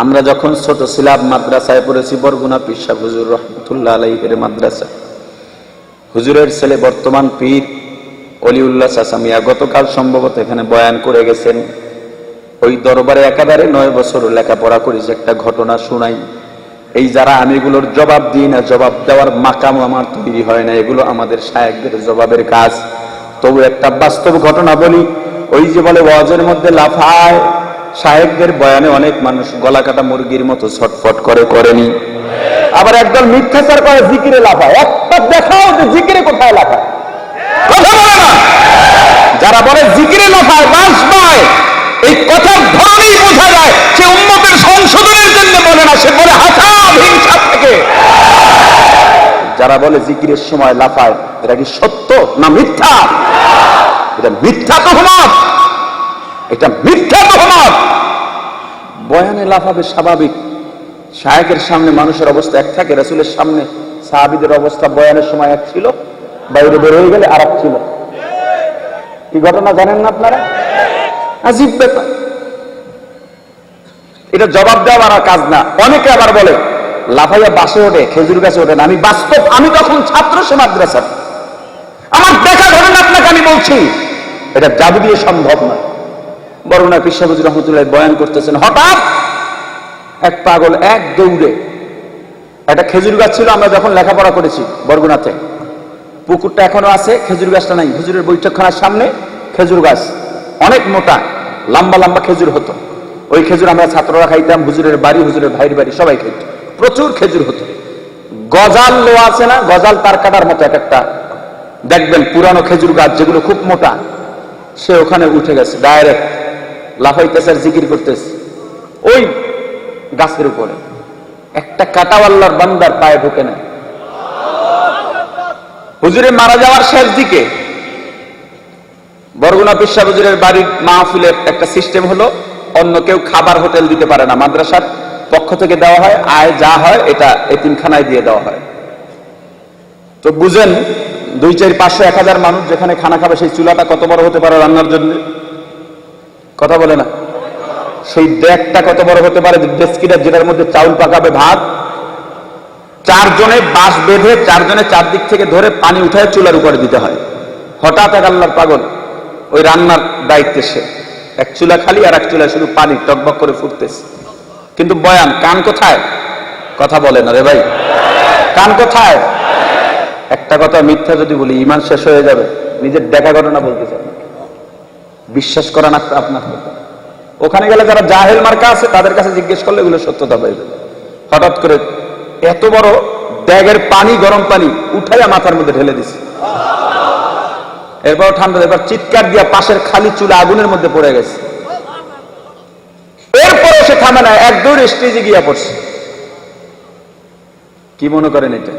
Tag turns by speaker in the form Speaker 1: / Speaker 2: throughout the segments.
Speaker 1: আমরা যখন ছোট ছিলাম, মাদ্রাসায় পড়েছি বরগুনা পিসা হুজুর রহমতুল্লাহ আলাইহের মাদ্রাসা। হুজুরের ছেলে বর্তমান পীর অলিউল্লাহ চাচামিয়া গতকাল সম্ভবত এখানে বয়ান করে গেছেন, ওই দরবারে একাধারে নয় বছর লেখাপড়া করেছে, একটা ঘটনা শুনাই। এই যারা আমি এগুলোর জবাব দিই না, জবাব দেওয়ার মাকাম আমার তৈরি হয় না, এগুলো আমাদের সাহেবদের জবাবের কাজ। তবু একটা বাস্তব ঘটনা বলি, ওই যে বলে ওয়াজের মধ্যে লাফায় সাহেবদের বয়ানে অনেক মানুষ গলা কাটা মুরগির মতো ছটফট করে, করেনি। আবার একদল মিথ্যাচার করে, জিকিরে লাফায়। একটা দেখাও যে জিকিরে কোথায় লাফায়। কথা বলে না। যারা বলে জিকিরে লাফায় বাস পায় এই কথার ধরনেই বোঝা যায়, সে উন্মতের সংশোধনের জন্য বলে না, সে বলে হাসাব হিংসা থেকে। যারা বলে জিকিরের সময় লাফায় এটা কি সত্য না মিথ্যা? এটা মিথ্যা তহমত এটা মিথ্যা তহমত বয়ানে লাফাবে স্বাভাবিক। শায়কের সামনে মানুষের অবস্থা এক থাকে, রাসুলের সামনে সাহাবিদের অবস্থা বয়ানের সময় এক ছিল, বাইরে বের হয়ে গেলে আর এক ছিল। কি ঘটনা জানেন না আপনারা? আজীব ব্যাপার। এটা জবাব দেওয়ার আর কাজ না। অনেকে আবার বলে, লাফাইয়া বাসে ওঠে, খেজুর গাছে ওঠে না। আমি বাস্তব, আমি তখন ছাত্র সে মাদ্রাসার। আমার দেখা ঘটনা আপনাকে আমি বলছি। এটা জাদু দিয়ে সম্ভব না বরগুনা পিসাবুজি রহমতুল্লাহ বয়ান করতেছেন, হঠাৎ এক পাগল এক দৌড়ে, একটা খেজুর গাছ ছিল, আমরা যখন লেখাপড়া করেছি বরগুনাতে, পুকুরটা এখনও আছে, খেজুর গাছটা নাই, খেজুরের বৈঠকখানার সামনে খেজুর গাছ, অনেক মোটা, লম্বা লম্বা খেজুর হতো। ওই খেজুর আমরা ছাত্ররা খাইতাম, হুজুরের বাড়ি, হুজুরের ভাইয়ের বাড়ি, সবাই খাইত। প্রচুর খেজুর হতো। গজাল লো আছে না, গজাল তার কাটার মতো এক একটা। দেখবেন পুরানো খেজুর গাছ যেগুলো খুব মোটা, সে ওখানে উঠে গেছে ডাইরেক্ট লাফাইতেছে আর জিকির করতেছে। ওই গাছের উপরে। একটা কাটাওয়াল্লার বান্দার পায়ে ঢুকে না। হুজুরে মারা যাওয়ার শেষ দিকে বরগুনা পিসা হুজুরের বাড়ির মাহফিলের একটা সিস্টেম হলো, অন্য কেউ খাবার হোটেল দিতে পারে না। মাদ্রাসার পক্ষ থেকে দেওয়া হয়, আয় যা হয়, এটা এতিমখানায় দিয়ে দেওয়া হয়। তো বুঝেন, দুই চার পাঁচশো, এক হাজার মানুষ যেখানে খানা খাবে, সেই চুলাটা কত বড় হতে পারে রান্নার জন্য? কথা বলে না। সেই ডেকটা কত বড় হতে পারে? ডেস্কিটা যেটার মধ্যে চাউল পাকাবে ভাত। চারজনে বাঁশ বেঁধে চারজনে চারদিক থেকে ধরে পানি উঠায় চুলার উপরে দিতে হয়। হঠাৎ এক আল্লাহর পাগল, ওই রান্নার দায়িত্বে সে। এক চুলা খালি আর এক চুলা শুধু পানি টকবক করে ফুটতেছে। কিন্তু বয়ান, কান কোথায়? কথা বলে না রে ভাই। কান কোথায়? একটা কথা মিথ্যা যদি বলি, ইমান শেষ হয়ে যাবে। নিজের দেখা ঘটনা বলতে চান বিশ্বাস করা না আপনার ওখানে গেলে যারা জাহেল মার্কা আছে, তাদের কাছে জিজ্ঞেস করলে এগুলো সত্যতা পাইবে হঠাৎ করে এত বড় ব্যাগের পানি, গরম পানি উঠাইয়া মাথার মধ্যে ঢেলে দিছে। এরপর ঠান্ডা এবার চিৎকার দিয়া পাশের খালি চুলা আগুনের মধ্যে পড়ে গেছে। এরপরে সে থামে না, এক দৌড় স্টেজে গিয়া পড়ছে। কি মনে করেন এটা?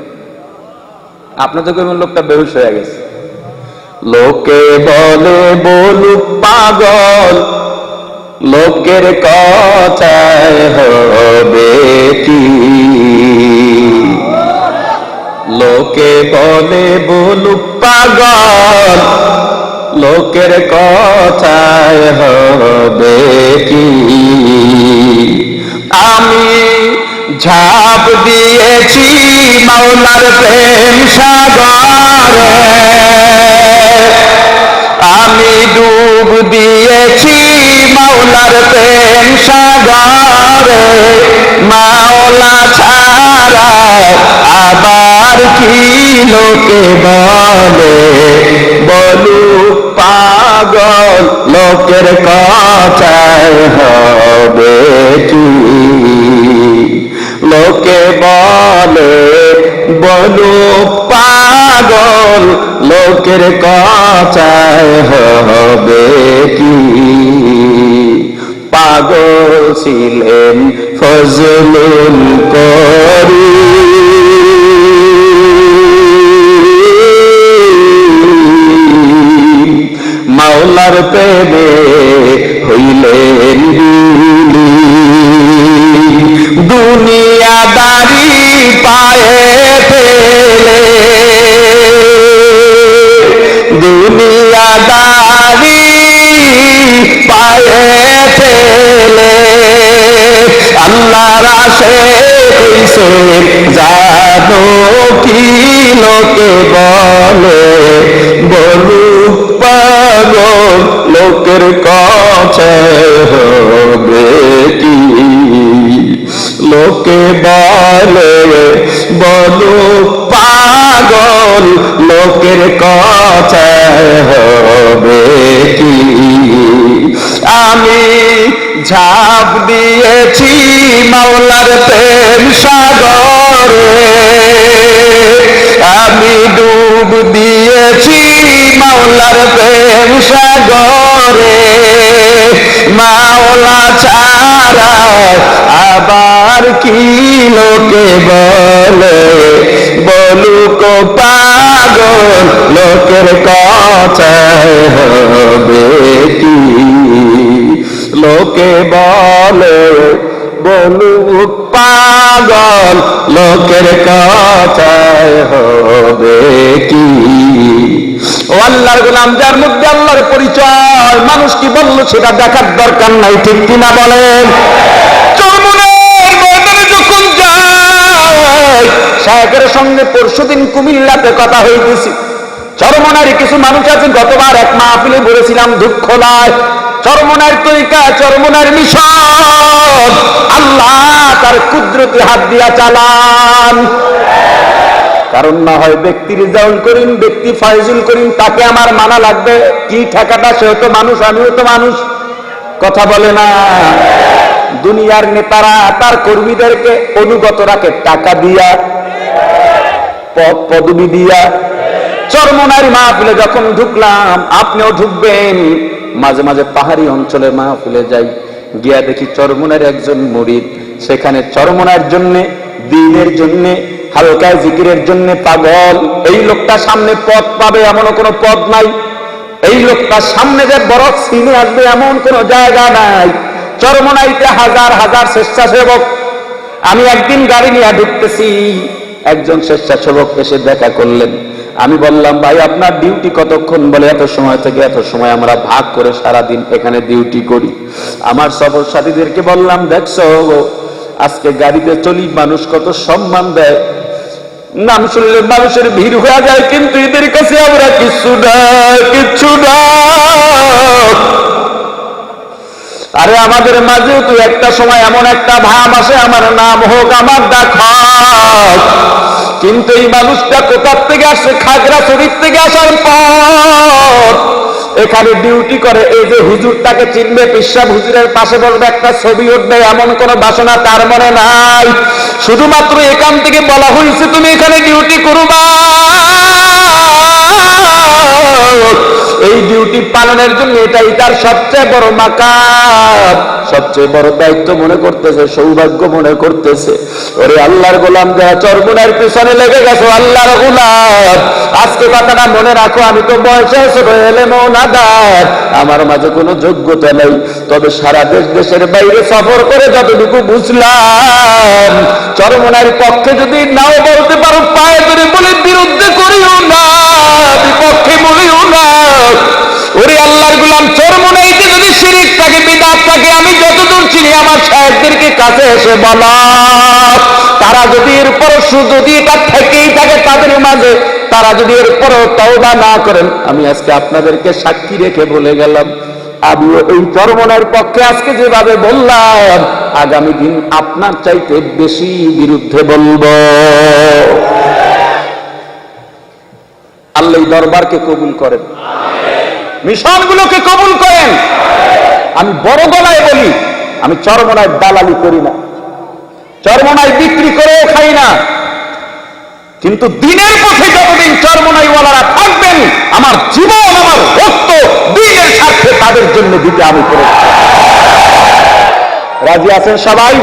Speaker 1: আপনার তো লোকটা বেহুশ হয়ে গেছে। লোকে বলে বলুক পাগল, লোকের কথায় হবে কি? লোকে বলে বলুক পাগল, লোকের কথায় হবে কি? আমি ঝাঁপ দিয়েছি মাওলার প্রেম সাগরে। আমি ডুব দিয়েছি মাওলার প্রেম সাগরে। মাওলা ছাড়া আবার কি লোকে বলে? বলু পাগল, লোকের কথায় হবে কি? লোকে বলে বলু পাগল লোকের কথায় হবে কি? পাগল ছিলেন ফজলুল করি। মাওলার প্রেমে বলুক পাগল, লোকের কাছে হবে কি? আমি ঝাঁপ দিয়েছি মাওলার প্রেম সাগরে। আমি ডুব দিয়েছি মাওলার প্রেম সাগরে। মাওলা ছাড়া আবার কি লোকে বলে? বলুক পাগল, লোকের কথায় লোকে বলে, বলুক পাগল, লোকের কথায় আল্লাহর গোলাম, যার মধ্যে আল্লাহর পরিচয়, মানুষ কি বলল সেটা দেখার দরকার নাই, ঠিক কিনা বলেন? সাহেবের সঙ্গে পরশুদিন কুমিল্লাতে কথা হইতেছি। চরমনারী কিছু মানুষ আছে, গতবার এক মা মাহফিলে বলেছিলাম, দুঃখ নয় চরমনার তরিকা, চরমনার মিশন। আল্লাহ তার কুদরতি হাত দিয়া চালান। কারণ না হয় ব্যক্তি রিজাউল করিম, ব্যক্তি ফয়জুল করিম, তাকে আমার মানা লাগবে। কি ঠেকাটা সেও তো মানুষ, আমিও তো মানুষ। কথা বলে না। দুনিয়ার নেতারা, তার কর্মীদেরকে অনুগত রাখে, টাকা দিয়া। পদ পদবি দিয়া চরমনারি মাহফিলে যখন ঢুকলাম, আপনিও ঢুকবেন। মাঝে মাঝে পাহাড়ি অঞ্চলের মাহফিলে যাই। গিয়া দেখি চরমনার একজন মরিদ। সেখানে চরমনার জন্য, দিনের হালকায় জিকিরের জন্য পাগল। এই লোকটা সামনে পদ পাবে এমনও কোনো পদ নাই। এই লোকটা সামনে যে বড় সিনে আসবে এমন কোনো জায়গা নাই। চরমনাইতে হাজার হাজার স্বেচ্ছাসেবক। আমি একদিন গাড়ি নিয়ে ঢুকতেছি। একজন স্বেচ্ছাসেবক এসে দেখা করলেন। আমি বললাম, ভাই, আপনার ডিউটি কতক্ষণ বলে? এত সময় থেকে এত সময় আমরা ভাগ করে সারা দিন এখানে ডিউটি করি। আমার সফর সাথীদেরকে বললাম, দেখছ আজকে গাড়িতে চলি, মানুষ কত সম্মান দেয়। নাম শুনলে মানুষের ভিড় হয়ে যায়, কিন্তু এদের কাছে আমরা কিছু না কিছু না। আরে আমাদের মাঝেও তো একটা সময় এমন একটা ভাব আসে, আমার নাম হোক আমার ডাক। কিন্তু এই মানুষটা কোথার থেকে আসে? খাগড়া শরীর থেকে আসার পর। এখানে ডিউটি করে, এই যে হুজুরটাকে চিনবে, পিসাব হুজুরের পাশে বলবে, একটা ছবি উঠবে, এমন কোন বাসনা তার মনে নাই। শুধুমাত্র এখান থেকে বলা হয়েছে, তুমি এখানে ডিউটি করবা। এই ডিউটি পালনের জন্য এটাই তার সবচেয়ে বড় মাকাম সবচেয়ে বড় দায়িত্ব মনে করতেছে, সৌভাগ্য মনে করতেছে। ওরে আল্লাহর গোলাম যারা চরমুনার পিছনে লেগে গেছো, আল্লাহর গোলাম। আজকে কথাটা মনে রাখো, আমি তো বয়সে ছোট এলে মৌনাদার আমার মাঝে কোনো যোগ্যতা নেই। তবে সারা দেশ দেশের বাইরে সফর করে যতটুকু বুঝলাম, চরমনার পক্ষে যদি নাও বলতে পারো কাছে এসে বলা তারা যদি এরপর যদি এটা থেকেই থাকে তাদের মাঝে, তারা যদি এরপরও তওবা না করেন, আমি আজকে আপনাদেরকে সাক্ষী রেখে বলে গেলাম। আমিও এই চরমনার পক্ষে আজকে যেভাবে বললাম, আগামী দিন আপনার চাইতে বেশি বিরুদ্ধে বলব। আল্লাহ দরবারকে কবুল করেন। মিশনগুলোকে কবুল করেন। আমি বড় গলায় বলি আমি চরমনায় দালালি করি না। চরমনায় বিক্রি করেও খাই না। কিন্তু দিনের পথে যতদিন চরমনাইওয়ালারা থাকবেন, আমার জীবন, আমার রক্ত দিনের স্বার্থে তাদের জন্য দিতে আমি করে রাজি আছেন সবাই?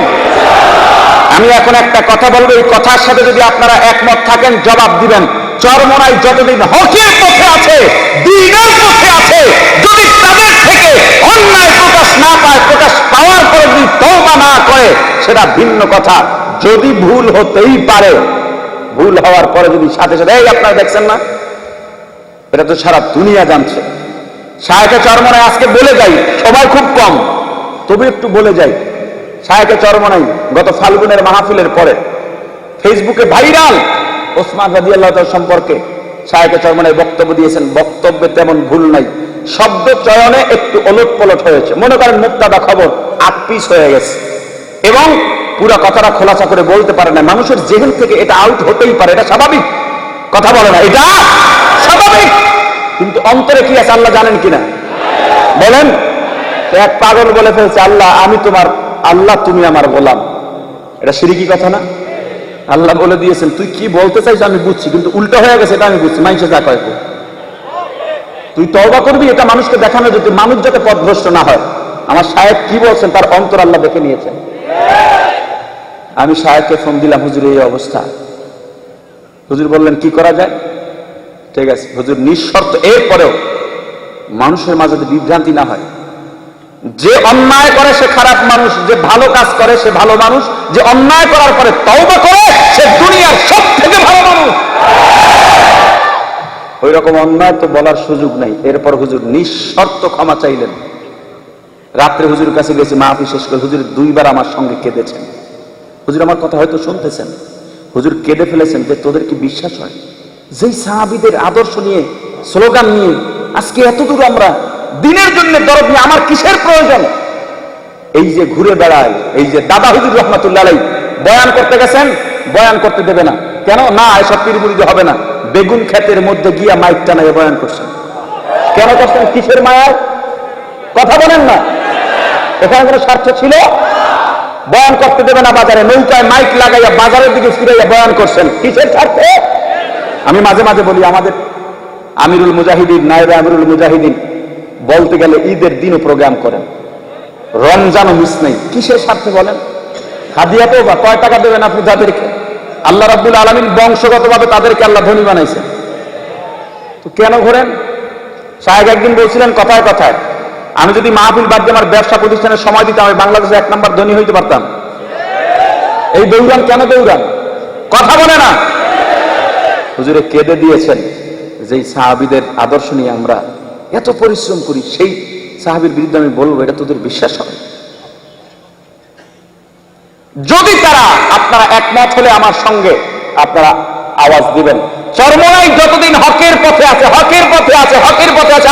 Speaker 1: আমি এখন একটা কথা বলব, এই কথার সাথে যদি আপনারা একমত থাকেন, জবাব দিবেন। চরমনাই যতদিন হকের পথে আছে, দিনের পথে আছে, যদি তাদের থেকে অন্যায় প্রকাশ না পায়, প্রকাশ পাওয়ার পরে যদি তওবা না করে, সেটা ভিন্ন কথা। যদি ভুল হতেই পারে, ভুল হওয়ার পরে যদি সাথে সাথে, এই আপনারা দেখছেন না? এটা তো সারা দুনিয়া জানছে। সাহেকে চরমনায় আজকে বলে যাই, সবাই খুব কম। তবে একটু বলে যাই সাহেকে চরমনাই গত ফাল্গুনের মাহফিলের পরে, ফেসবুকে ভাইরাল ওসমান রাজি আল্লাহ সম্পর্কে সাহেকে চরমনাই বক্তব্য দিয়েছেন। বক্তব্যে তেমন ভুল নাই। শব্দ চয়নে একটু ওলট পলট হয়েছে। মনে করেন মুক্তাদা খবর আটপিস হয়ে গেছে। এবং পুরো কথাটা খোলাসা করে বলতে পারে না। মানুষের জেহেন থেকে এটা আউট হতেই পারে। এটা স্বাভাবিক। কথা বলে না। এটা স্বাভাবিক। কিন্তু অন্তরে কি আছে? আল্লাহ জানেন কিনা? বলেন। এক পাগল বলে ফেলছে, আল্লাহ, আমি তোমার, আল্লাহ, তুমি আমার গোলাম। এটা সিরিকি কথা না? আল্লাহ বলে দিয়েছেন, তুই কি বলতে চাইছ আমি বুঝছি, কিন্তু উল্টো হয়ে গেছে, এটা আমি বুঝছি। মানুষে যা কয় কো। তুই তওবা করবি, এটা মানুষকে দেখানো যদি মানুষ যাতে পথভ্রষ্ট না হয়। আমার সাহেব কি বলছেন তার অন্তর আল্লাহ দেখে নিয়েছেন। আমি সাহেবকে ফোন দিলাম, হুজুর, এই অবস্থা। হুজুর বললেন, কি করা যায়? ঠিক আছে, হুজুর, নিঃশর্ত, এরপরেও মানুষের মাঝে বিভ্রান্তি না হয়, যে অন্যায় করে সে খারাপ মানুষ, যে ভালো কাজ করে সে ভালো মানুষ, যে অন্যায় করার পরে তওবা করে, সে দুনিয়ার সব থেকে ভালো মানুষ। ওই রকম অন্যায় তো বলার সুযোগ নাই। এরপর হুজুর নিঃশর্ত ক্ষমা চাইলেন। রাত্রে হুজুর কাছে গেছি মাহফি শেষ করে হুজুর দুইবার আমার সঙ্গে কেঁদেছেন। হুজুর আমার কথা হয়তো শুনতেছেন। হুজুর কেঁদে ফেলেছেন যে তোদের কি বিশ্বাস হয়? যেই সাহাবিদের আদর্শ নিয়ে, স্লোগান নিয়ে, আজকে এত দূর আমরা দিনের জন্য দরদ নিয়ে আমার কিসের প্রয়োজন? এই যে ঘুরে বেড়ায়, এই যে দাদা হুজুর রহমতুল্লাহ বয়ান করতে গেছেন, বয়ান করতে দেবে না। কেন? না, এসব পীরমুড়িতে হবে না। বেগুন ক্ষেতের মধ্যে গিয়া মাইক টানায় বয়ান করছেন। কেন করছেন? কিসের মায়ার? কথা বলেন না। এখানে কোনো স্বার্থ ছিল? বয়ান করতে দেবে না বাজারে। নৌকায় মাইক লাগাইয়া বাজারের দিকে ফিরাইয়া বয়ান করছেন। কিসের স্বার্থে? আমি মাঝে মাঝে বলি, আমাদের আমিরুল মুজাহিদিন, নায়বে আমিরুল মুজাহিদিন বলতে গেলে ঈদের দিনও প্রোগ্রাম করেন। রমজানও মিস নেই। কিসের স্বার্থে বলেন? হাদিয়াতে বা কয় টাকা দেবেন আপনি তাদেরকে? আল্লাহ রাব্বুল আলমিন বংশগতভাবে তাদেরকে আল্লাহ ধনী বানাইছেন। তো কেন ঘোরেন? সাহেব একদিন বলছিলেন, কথায় কথায়, আমি যদি মাহফিল বাদ দিয়ে আমার ব্যবসা প্রতিষ্ঠানের সময় দিতাম, আমি বাংলাদেশে এক নম্বর ধনী হইতে পারতাম। এই দৌড়ান কেন দৌড়ান? কথা বলে না। হুজুরে কেঁদে দিয়েছেন যেই সাহাবিদের আদর্শ নিয়ে আমরা এত পরিশ্রম করি, সেই সাহাবির বিরুদ্ধে আমি বলব, এটা তোদের বিশ্বাস হবে। যদি তারা আপনারা একমত হলে আমার সঙ্গে আপনারা আওয়াজ দিবেন। চরমনাই যতদিন হকের পথে আছে, হকের পথে আছে, হকের পথে আছে